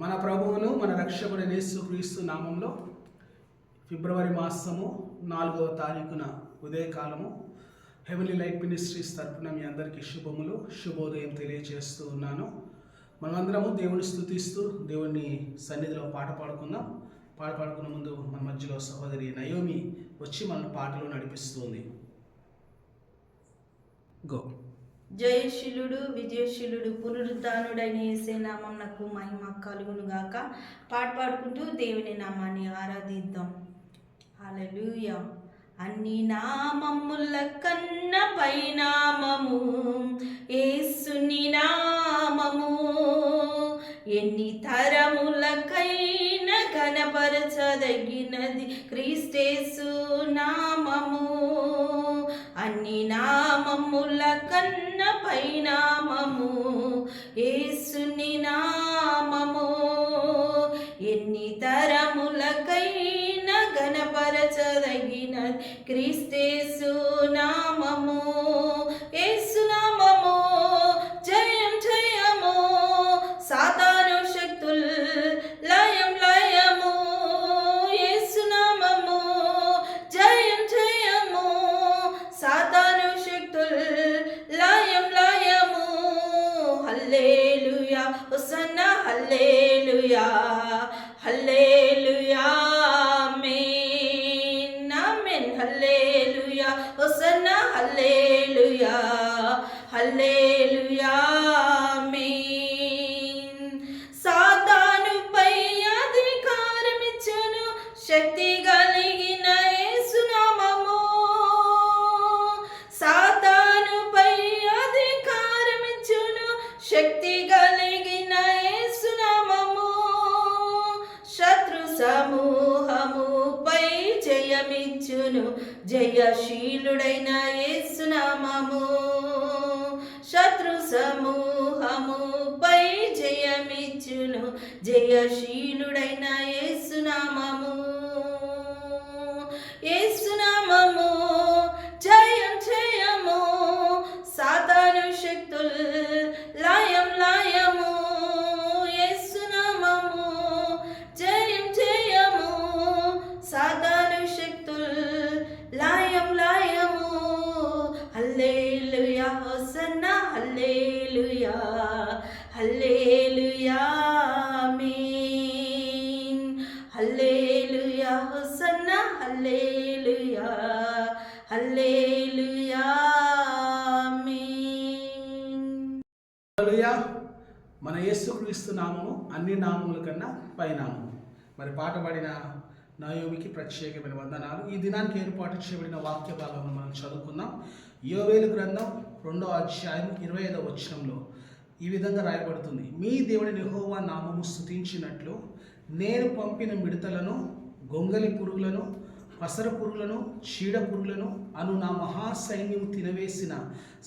మన ప్రభువును మన రక్షకుడు యేసు క్రీస్తు నామంలో ఫిబ్రవరి మాసము నాలుగవ తారీఖున ఉదయకాలము. హెవెన్లీ లైట్ మినిస్ట్రీస్ తరఫున మీ అందరికీ శుభములు శుభోదయం తెలియజేస్తూ ఉన్నాను. మనమందరము దేవుని స్థుతిస్తూ దేవుని సన్నిధిలో పాట పాడుకుందాం. పాట పాడుకున్న ముందు మన మధ్యలో సహోదరి నయోమి వచ్చి మన పాటలో నడిపిస్తుంది. గో జయశీలుడు విజయశీలుడు పునరుద్ధానుడైన ఏసే నామం నాకు మహిమ కలుగును గాక. పాట పాడుకుంటూ దేవుని నామాన్ని ఆరాధిద్దాం. అలలుయ అన్ని నామముల కన్న పైనామము ఏసుని నామము ఎన్ని తరములకైన కనపరచదగినది క్రీస్తేసు నామము. అన్ని నామముల కన్న పైనామము ఏసుని నామము. ఎన్ని తరములకైన గణపరచదగిన క్రీస్తేసు నా Hallelujah. Hallelujah. సమూహముపై జయమిచ్చును. జయశీలుడైన యేసునామము శత్రు సమూహముపై జయమిచ్చును. జయశీలుడైన యేసునామము హల్లెలూయా. మన యేసుక్రీస్తు నామము అన్ని నామముల కన్నా పైనామము. మరి పాట పాడిన నయోమికి ప్రత్యేకమైన వందనాలు. ఈ దినానికి ఏర్పాటు చేయబడిన వాక్య భాగంలో మనం చదువుకుందాం. యోవేలు గ్రంథం రెండో అధ్యాయం ఇరవై ఐదవ వచనంలో ఈ విధంగా రాయబడుతుంది. మీ దేవుడి నిహోవా నామము స్థుతించినట్లు నేను పంపిన మిడతలను గొంగలి పురుగులను పసర పురుగులను చీడ పురుగులను అను నా మహాసైన్యం తినవేసిన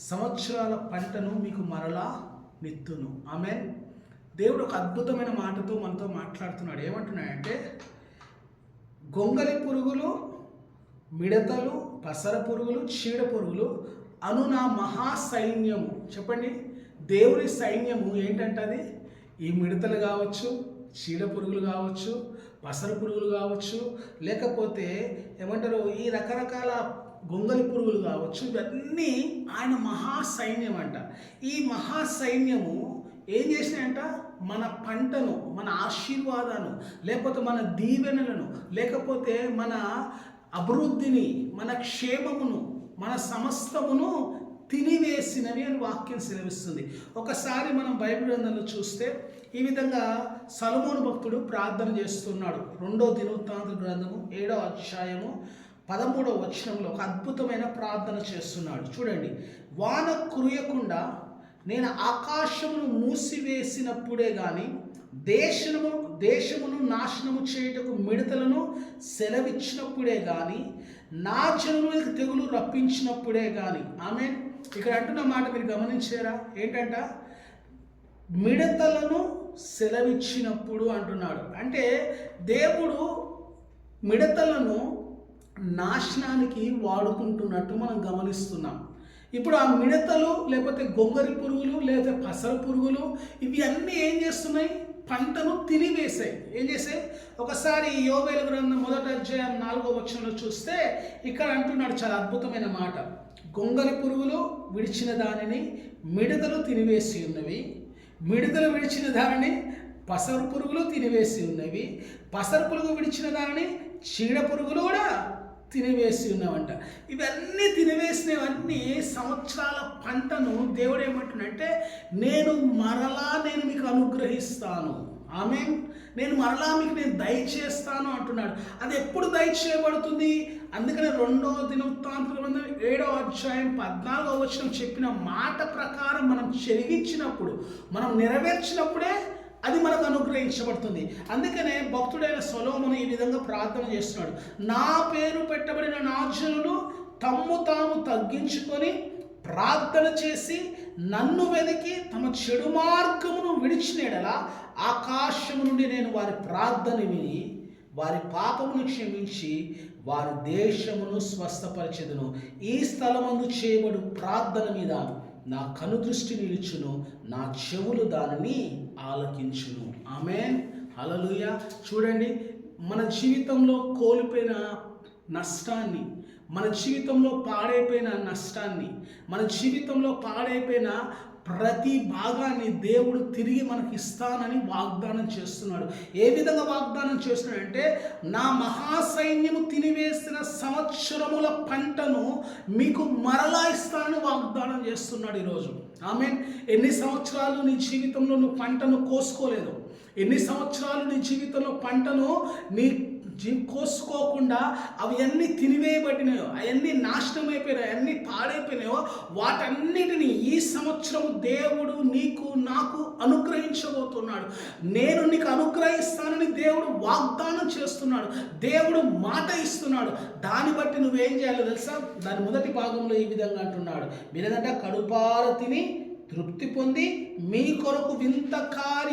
సంవత్సరాల పంటను మీకు మరలా నిత్తును. ఆమె దేవుడు ఒక అద్భుతమైన మాటతో మనతో మాట్లాడుతున్నాడు. ఏమంటున్నాడంటే గొంగలి పురుగులు మిడతలు పసర పురుగులు చీడ పురుగులు అను నా మహాసైన్యము చెప్పండి దేవుని సైన్యము ఏంటంటది ఈ మిడతలు కావచ్చు చీడ పురుగులు కావచ్చు పసర పురుగులు కావచ్చు లేకపోతే ఏమంటారు ఈ రకరకాల గొంగలి పురుగులు కావచ్చు ఇవన్నీ ఆయన మహాసైన్యం అంట ఈ మహాసైన్యము ఏం చేసినాయంట? మన పంటను మన ఆశీర్వాదాను లేకపోతే మన దీవెనలను లేకపోతే మన అభివృద్ధిని మన క్షేమమును మన సమస్తమును తినివేసినవి అని వాక్యం సెలవిస్తుంది. ఒకసారి మనం బైబిల్ గ్రంథంలో చూస్తే ఈ విధంగా సలమోను భక్తుడు ప్రార్థన చేస్తున్నాడు. రెండో దినవృత్తాంత గ్రంథము ఏడో అధ్యాయము పదమూడవ వచనంలో ఒక అద్భుతమైన ప్రార్థన చేస్తున్నాడు. చూడండి వాన కురియకుండా నేను ఆకాశమును మూసివేసినప్పుడే కానీ దేశము దేశమును నాశనము చేయుటకు మిడతలను సెలవిచ్చినప్పుడే కానీ నా జనులకు తెగులు రప్పించినప్పుడే కానీ ఆమె ఇక్కడ అంటున్న మాట మీరు గమనించారా? ఏంటంట? మిడతలను సెలవిచ్చినప్పుడు అంటున్నాడు. అంటే దేవుడు మిడతలను నాశనానికి వాడుకుంటున్నట్టు మనం గమనిస్తున్నాం. ఇప్పుడు ఆ మిడతలు లేకపోతే గొంగరి పురుగులు లేకపోతే పసర పురుగులు ఇవి అన్నీ ఏం చేస్తున్నాయి? పంటను తినివేశాయి. ఏం చేసాయి ఒకసారి యోవేల గ్రంథం మొదటి అధ్యాయం నాలుగో వచనంలో చూస్తే ఇక్కడ అంటున్నాడు చాలా అద్భుతమైన మాట. గొంగలి పురుగులు విడిచిన దానిని మిడతలు తినివేసి ఉన్నవి. మిడతలు విడిచిన దానిని పసరు పురుగులు తినివేసి ఉన్నవి. పసరు పురుగు విడిచిన దానిని చీడ పురుగులు కూడా తినివేసి ఉన్నామంట ఇవన్నీ తినివేసినవన్నీ సంవత్సరాల పంటను దేవుడు ఏమంటున్నంటే నేను మరలా నేను మీకు అనుగ్రహిస్తాను. ఆమె నేను మరలా మీకు నేను దయచేస్తాను అంటున్నాడు. అది ఎప్పుడు దయచేయబడుతుంది అందుకనే రెండో దినవృత్తాంతుల గ్రంథం ఏడో అధ్యాయం పద్నాలుగో వచనం చెప్పిన మాట ప్రకారం మనం చెరిగించినప్పుడు మనం నెరవేర్చినప్పుడే అది మనకు అనుగ్రహించబడుతుంది. అందుకనే భక్తుడైన సొలోమును ఈ విధంగా ప్రార్థన చేస్తున్నాడు. నా పేరు పెట్టబడిన నాజనులు తమ్ము తాము తగ్గించుకొని ప్రార్థన చేసి నన్ను వెతికి తమ చెడు మార్గమును విడిచినడలా ఆకాశము నుండి నేను వారి ప్రార్థన విని వారి పాపమును క్షమించి వారి దేశమును స్వస్థపరిచెదను. ఈ స్థలమందు చేయబడు ప్రార్థన మీద నా కనుదృష్టి నిలుచును నా చెవులు దానిని ఆలకించును. ఆమె అలలుయ చూడండి మన జీవితంలో కోల్పోయిన నష్టాన్ని మన జీవితంలో పాడైపోయిన నష్టాన్ని మన జీవితంలో పాడైపోయిన ప్రతి భాగాన్ని దేవుడు తిరిగి మనకి ఇస్తానని వాగ్దానం చేస్తున్నాడు. ఏ విధంగా వాగ్దానం చేస్తున్నాడంటే నా మహాసైన్యము తినివేసిన సంవత్సరముల పంటను మీకు మరలా ఇస్తానని వాగ్దానం చేస్తున్నాడు ఈరోజు ఆమె ఎన్ని సంవత్సరాలు నీ జీవితంలో నువ్వు పంటను కోసుకోలేదు? ఎన్ని సంవత్సరాలు నీ జీవితంలో పంటను నీ జీ కోసుకోకుండా అవి తినివేయబడినాయో అవన్నీ నాశనం అయిపోయినాయో అవన్నీ పాడైపోయినాయో వాటన్నిటిని ఈ సంవత్సరం దేవుడు నీకు నాకు అనుగ్రహించబోతున్నాడు. నేను నీకు అనుగ్రహిస్తానని దేవుడు వాగ్దానం చేస్తున్నాడు. దేవుడు మాట ఇస్తున్నాడు. దాన్ని బట్టి నువ్వేం చేయాలో తెలుసా? దాని మొదటి భాగంలో ఈ విధంగా అంటున్నాడు. మీరేదంటే కడుపార తిని తృప్తి పొంది మీ కొరకు వింత కార్య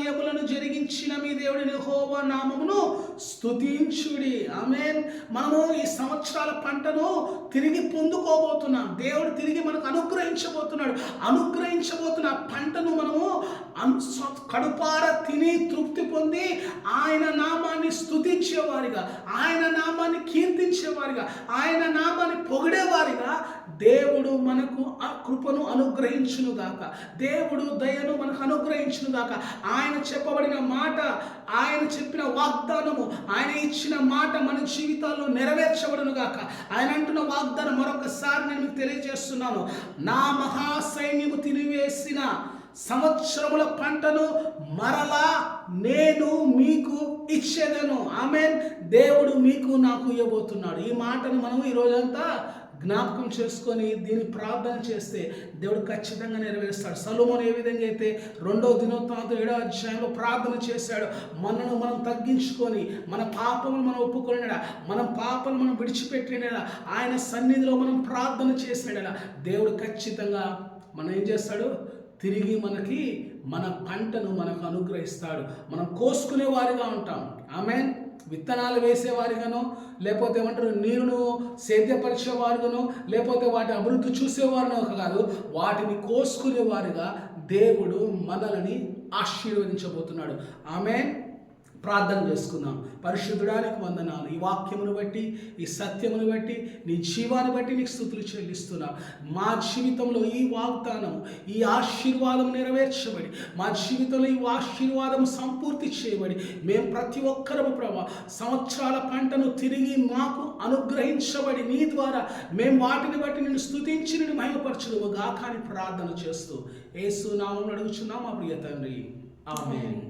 దేవుడి హోవ నామమును స్తుతించుడి. ఆమె మనము ఈ సంవత్సరాల పంటను తిరిగి పొందుకోబోతున్నాం. దేవుడు తిరిగి మనకు అనుగ్రహించబోతున్నాడు. అనుగ్రహించబోతున్న పంటను మనము కడుపార తిని తృప్తి పొంది ఆయన వారిగా ఆయన నామాన్ని కీర్తించేవారిగా ఆయన నామాన్ని పొగిడేవారిగా దేవుడు మనకు ఆ కృపను అనుగ్రహించును గాక. దేవుడు దయను మనకు అనుగ్రహించును గాక. ఆయన చెప్పబడిన మాట ఆయన చెప్పిన వాగ్దానము ఆయన ఇచ్చిన మాట మన జీవితాల్లో నెరవేర్చబడును గాక. ఆయన అంటున్న వాగ్దానం మరొకసారి నేను మీకు తెలియజేస్తున్నాను. నా మహాసైన్యము తినివేసిన సంవత్సరముల పంటను మరలా నేను మీకు ఇచ్చేదను. ఆమె దేవుడు మీకు నాకు ఇవ్వబోతున్నాడు. ఈ మాటను మనం ఈ రోజంతా జ్ఞాపకం చేసుకొని దీన్ని ప్రార్థన చేస్తే దేవుడు ఖచ్చితంగా నెరవేరుస్తాడు. సలోమోన్ ఏ విధంగా అయితే రెండో దినోత్సవంతో ఏడో అధ్యాయంలో ప్రార్థన చేశాడు మనను మనం తగ్గించుకొని మన పాపములు మనం ఒప్పుకొనిడా మన పాపలు మనం విడిచిపెట్టినడా ఆయన సన్నిధిలో మనం ప్రార్థన చేసినడా దేవుడు ఖచ్చితంగా మనం ఏం చేస్తాడు? తిరిగి మనకి మన పంటను మనకు అనుగ్రహిస్తాడు. మనం కోసుకునే వారిగా ఉంటాం. ఆమె విత్తనాలు వేసేవారిగానో లేకపోతే ఏమంటారు నీరును సేద్యపరిచేవారుగానో లేకపోతే వాటి అభివృద్ధి చూసేవారినో కాదు వాటిని కోసుకునేవారిగా దేవుడు మనల్ని ఆశీర్వదించబోతున్నాడు. ఆమె ప్రార్థన చేసుకుందాం. పరిశుద్ధుడానికి వందనాలు. ఈ వాక్యమును బట్టి ఈ సత్యమును బట్టి నీ జీవాన్ని బట్టి నీకు స్థుతులు చెల్లిస్తున్నా. మా జీవితంలో ఈ వాగ్దానం ఈ ఆశీర్వాదం నెరవేర్చబడి మా జీవితంలో ఈ ఆశీర్వాదం సంపూర్తి చేయబడి మేము ప్రతి ఒక్కరము ప్రభా సంవత్సరాల పంటను తిరిగి మాకు అనుగ్రహించబడి నీ ద్వారా మేము వాటిని బట్టి నేను స్థుతించి నేను మహిమపరచదు గాకాని ప్రార్థన చేస్తూ ఏసు నామం అడుగుచున్నాం మా ప్రియ తండ్రి. ఆమె